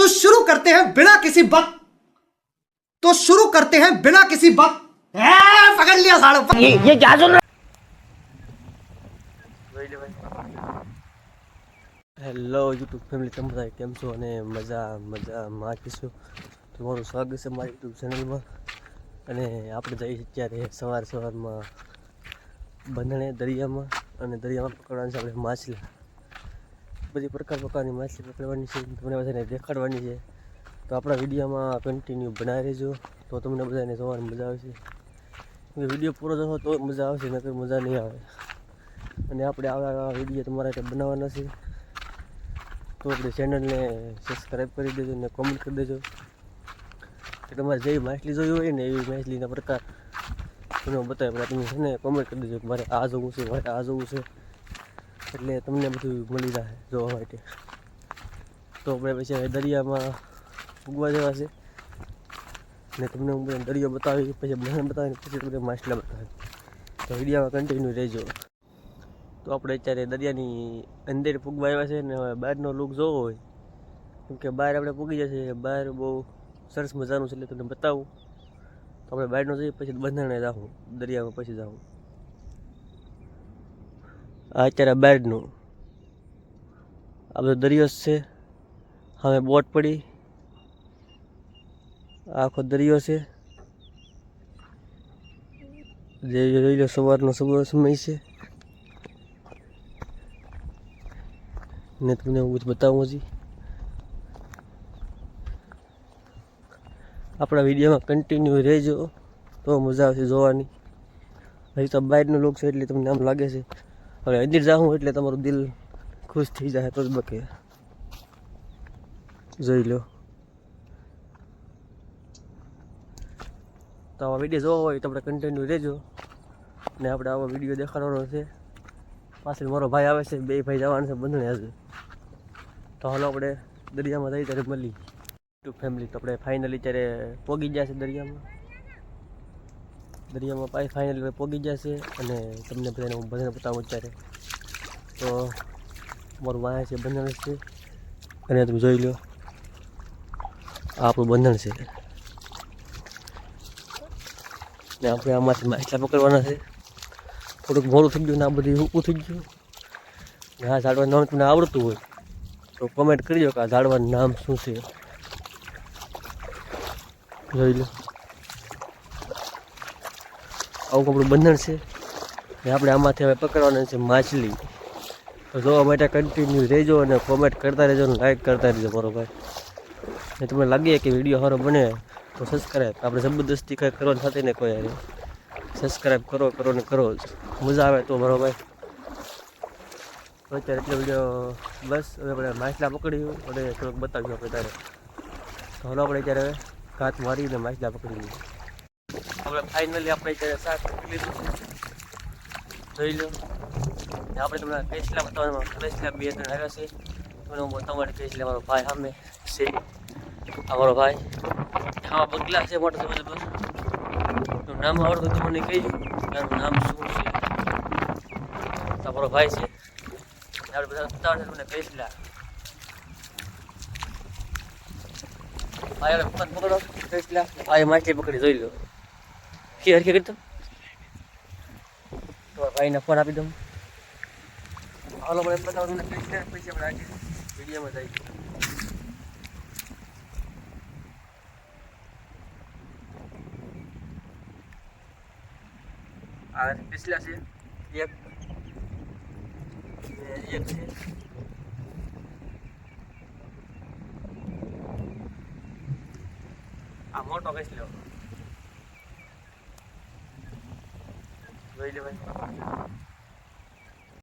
तो शुरू करते हैं बिना किसी वक्त तो शुरू करते हैं बिना किसी वक्त ए, पकड़ लिया साड़ू ये ये क्या सुन रहा હેલો યુટ્યુબ ફેમિલી તમે બધા કેમ છો અને મજા મજા માગીશું તમારું સ્વાગત છે મારી યુટ્યુબ ચેનલમાં અને આપણે જઈએ છીએ અત્યારે સવાર સવારમાં બંધણે દરિયામાં અને દરિયામાં પકડવાની છે આપણે માછલા બધી પ્રકાર પ્રકારની માછલી પકડવાની છે, તમને બધાને દેખાડવાની છે. તો આપણા વિડીયોમાં કન્ટિન્યુ બનાવી રહેજો. તો તમને બધાને જોવાની મજા આવશે. વીડિયો પૂરો થશો તો મજા આવશે, નકર મજા નહીં આવે. અને આપણે આવા વીડિયો તમારા માટે બનાવવાના છે. તો આપણે ચેનલને સબસ્ક્રાઈબ કરી દેજો અને કોમેન્ટ કરી દેજો. કે તમારે જેવી માછલી જોઈ હોય ને એવી માછલીના પ્રકાર. તમને બતાવે પણ તમે છે ને કોમેન્ટ કરી દેજો મારે આ જોવું છે, મારે આ જોવું છે. એટલે તમને બધું મળી જશે જોવા માટે. તો આપણે પછી દરિયામાં ઉગવા જવા છે. ને તમને હું દરિયો બતાવી પછી મને બતાવી પછી તમને માછલા બતાવી તો વિડીયોમાં કન્ટિન્યુ રહેજો. તો આપણે અત્યારે દરિયાની અંદર પૂગવા આવ્યા છે ને હવે બહારનો લુક જોવો હોય. કેમ કે બહાર આપણે પૂગી જશે, બહાર બહુ સરસ મજાનું છે એટલે તમને બતાવું. તો આપણે બહારનો જઈએ, પછી બંધાણે જાઉં, દરિયામાં પછી જાઉં. અત્યારે બહારનું આ બધો દરિયો જ છે. હવે બોટ પડી. આખો દરિયો છે. જે જોઈ લો સવારનો સવાર સમય છે. ને તમને હું બધું બતાવું હજી. આપણા વિડીયોમાં કન્ટિન્યુ રહેજો. તો મજા આવશે જોવાની. હજી તો બહારનું લોક છે એટલે તમને આમ લાગે છે. હવે અંદર જાઉં એટલે તમારું દિલ ખુશ થઈ જાય તો જ બકે. જોઈ લો. તો આવા વીડિયો જોવો હોય તો આપણે કન્ટિન્યુ રહેજો. ને આપણે આવા વીડિયો દેખાડવાનો છે. પાછળ મારો ભાઈ આવે છે, બે ભાઈ જવાના છે બંધણે આજે. તો હાલો આપણે દરિયામાં જઈ ત્યારે મળી ટુ ફેમિલી તો આપણે ફાઇનલી ત્યારે પોગી ગયા છે દરિયામાં. દરિયામાં પાઈ ફાઇનલ પોગી ગયા છે અને તમને બધાને હું બધાને બતાવું અત્યારે. તો મારું વાહ છે બંધણ છે. અને તમે જોઈ લો આ આપણું બંધણ છે. ને આપણે આમાંથી માછલા પકડવાના છે. થોડુંક મોડું થઈ ગયું ને આ બધું ઊભું થઈ ગયું. ને આ ઝાડવાનું નામ તમને આવડતું હોય તો કમેન્ટ કરજો કે આ ઝાડવાનું નામ શું છે. જોઈ લો આવું આપણું બંધન છે. ને આપણે આમાંથી હવે પકડવાના છે માછલી. તો જોવા માટે કન્ટિન્યુ રહેજો અને કોમેન્ટ કરતા રહેજો અને લાઇક કરતા રહેજો મારો ભાઈ. ને તમને લાગે કે વીડિયો સારો બને, તો સબસ્ક્રાઈબ આપણે જબરદસ્તી કંઈ કરવાની થતી ને કોઈ સબસ્ક્રાઈબ કરો કરો ને કરો. મજા આવે તો મારો ભાઈ. અત્યારે એટલો વીડિયો બસ, હવે આપણે માછલા પકડ્યું અને થોડુંક બતાવ્યું આપણે તારે. તો હાલો આપણે અત્યારે ઘાત મારીને માછલા પકડી લઈએ. આપણે ફાઇનલી આપણે જ્યારે શાક મૂકી લીધું, જોઈ લો. આપણે તમને કેસલા બતાવવામાં કેસલા બે ત્રણ આવ્યા છે. તમને તમારે કેસલા મારો ભાઈ સામે છે. અમારો ભાઈ. આવા બગલા છે મોટા જબરજસ્ત બસ નામ આવડતું તો મને કહીજો. એનું નામ શું છે? તમારો ભાઈ છે. આપણે બધા બતાવશે તમને કહીશ લા ભાઈ, હવે પકડો કહીશ લા ભાઈ માછલી પકડી, જોઈ લો. કે હરખી કરી દો તો ભાઈને ફોન આપી દઉં. હાલો, મને બતાવો લા પછી આપણે આગળ વિડીયોમાં જાય આ પિછલા છે. એક એક છે આ મોટો કઈ લો જોઈ લે ભાઈ.